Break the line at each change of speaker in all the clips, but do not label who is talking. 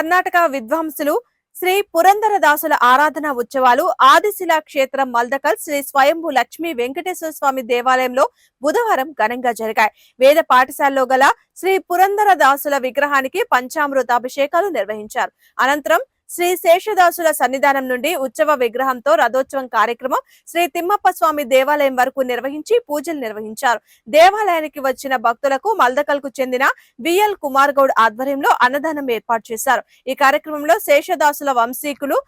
కర్ణాటక విద్వాంసులు శ్రీ పురంధరదాసుల ఆరాధన ఉత్సవాలు ఆదిశిలా క్షేత్రం మల్దకల్ శ్రీ స్వయంభు లక్ష్మీ వెంకటేశ్వర స్వామి దేవాలయంలో బుధవారం ఘనంగా జరిగాయి. వేద పాఠశాలలో గల శ్రీ పురంధరదాసుల విగ్రహానికి పంచామృత అభిషేకాలు నిర్వహించారు. అనంతరం శ్రీ శేషదాసుల సన్నిధానం నుండి ఉత్సవ విగ్రహంతో రథోత్సవం కార్యక్రమం శ్రీ తిమ్మప్ప స్వామి దేవాలయం వరకు నిర్వహించి పూజలు నిర్వహించారు. దేవాలయానికి వచ్చిన భక్తులకు మల్దకల్కు చెందిన విఎల్ కుమార్ గౌడ్ ఆధ్వర్యంలో అన్నదానం ఏర్పాటు చేశారు. ఈ కార్యక్రమంలో శేషదాసుల వంశీకులు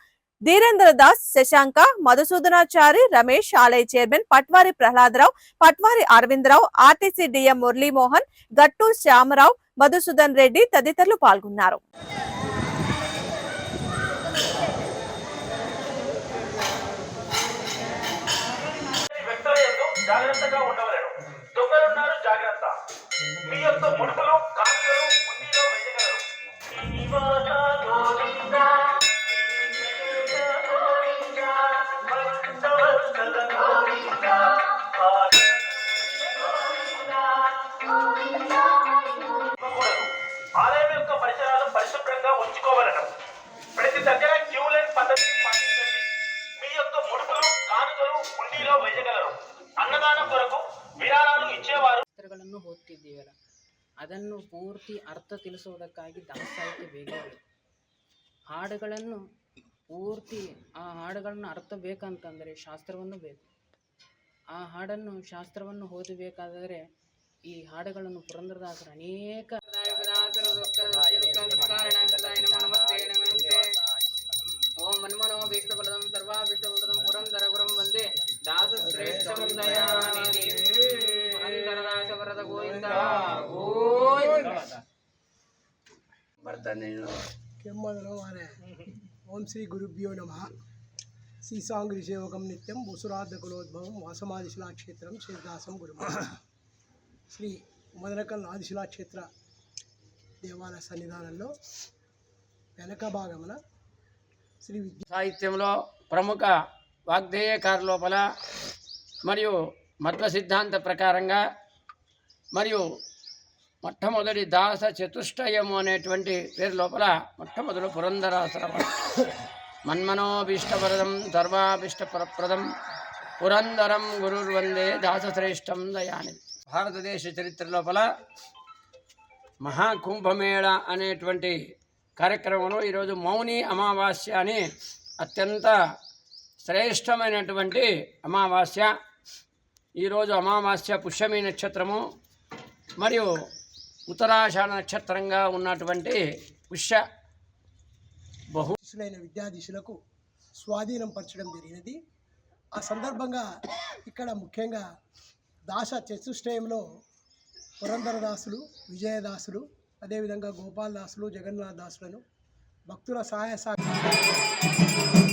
ధీరేంద్ర దాస్ శశాంక మధుసూదనాచారి రమేష్ ఆలయ chairman Patwari Prahladarao Patwari Aravindarao RTC DM Muralimohan Gattu Shyamarao Madhusudan Reddy తదితరులు పాల్గొన్నారు.
జాగ్రత్తగా ఉండవలెను దొంగలున్నారు జాగ్రత్త మీ యొక్క ముడుపులు పార్వతీ గోవింద. ఇవ్వకూడదు. ఆలయం యొక్క పరిసరాలు పరిశుభ్రంగా ఉంచుకోవలను ప్రతి దగ్గర
ಚಿತ್ರಗಳನ್ನು ಓದ್ತಿದ್ದೀವಲ್ಲ, ಅದನ್ನು ಪೂರ್ತಿ ಅರ್ಥ ತಿಳಿಸೋದಕ್ಕಾಗಿ ದಾಸಾಹಿತ್ಯ ಬೇಕಾಗಿದೆ ಹಾಡುಗಳನ್ನು ಪೂರ್ತಿ, ಆ ಹಾಡುಗಳನ್ನು ಅರ್ಥ ಬೇಕಂತಂದರೆ ಶಾಸ್ತ್ರವನ್ನು ಬೇಕು. ಆ ಹಾಡನ್ನು, ಶಾಸ್ತ್ರವನ್ನು ಓದಬೇಕಾದರೆ ಈ ಹಾಡುಗಳನ್ನು ಪುರಂದರದಾಸರು ಅನೇಕ
ఓం శ్రీ గురుభ్యో నమ. శ్రీసాంగ్రి సేవకం నిత్యం ఉసురాధకులోద్భవం వాసమాదిశిలాక్షేత్రం శ్రీదాసం గురు శ్రీ మదనకల్ ఆదిశిలాక్షేత్ర దేవాలయ సన్నిధానంలో వెనక భాగమున శ్రీ విద్య
సాహిత్యంలో ప్రముఖ వాగ్దేయకారు లోపల మరియు మధ్వ సిద్ధాంత ప్రకారంగా మరియు మొట్టమొదటి దాస చతుష్టయము అనేటువంటి పేరు లోపల మొట్టమొదటి పురంధరాశ్రమం. మన్మనోభీష్టవరదం సర్వాభీష్టప్రదం పురందరం గురుర్వందే దాసశ్రేష్టం దయాని. భారతదేశ చరిత్ర లోపల మహాకుంభమేళ అనేటువంటి కార్యక్రమంలో ఈరోజు మౌని అమావాస్య అని అత్యంత శ్రేష్టమైనటువంటి అమావాస్య. ఈరోజు అమావాస్య పుష్యమి నక్షత్రము. మరియు ఉత్తరాషాఢ నక్షత్రంగా ఉన్నటువంటి పుష్య
బహుశులైన విద్యాధీశులకు స్వాధీనం పరచడం జరిగినది. ఆ సందర్భంగా ఇక్కడ ముఖ్యంగా దాస చతుష్టయంలో పురంధరదాసులు విజయదాసులు అదేవిధంగా గోపాలదాసులు జగన్నాథ దాసులను భక్తుల సహాయ సహకారాలు